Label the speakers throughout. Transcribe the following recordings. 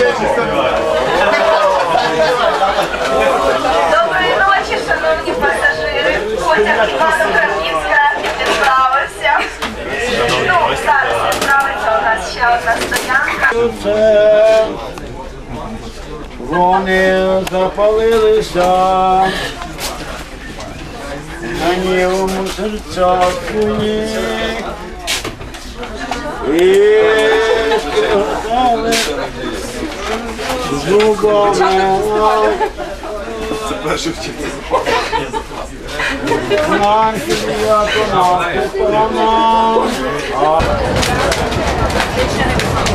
Speaker 1: Доброї
Speaker 2: ночі, шановні пасажири. Потяг Івано-Франківська відправився. Ну, зараз відправиться у нас ще одна стоянка.
Speaker 1: Вони запалилися. На нівому серця куні. І зубами. Наші як наша сторона.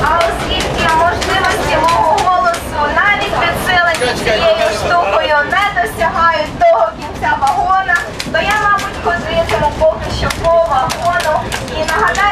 Speaker 2: А оскільки можливості мого голосу навіть підсилені цією штукою не досягають того кінця вагона, то я, мабуть, ходитиму поки що по вагону і нагадаю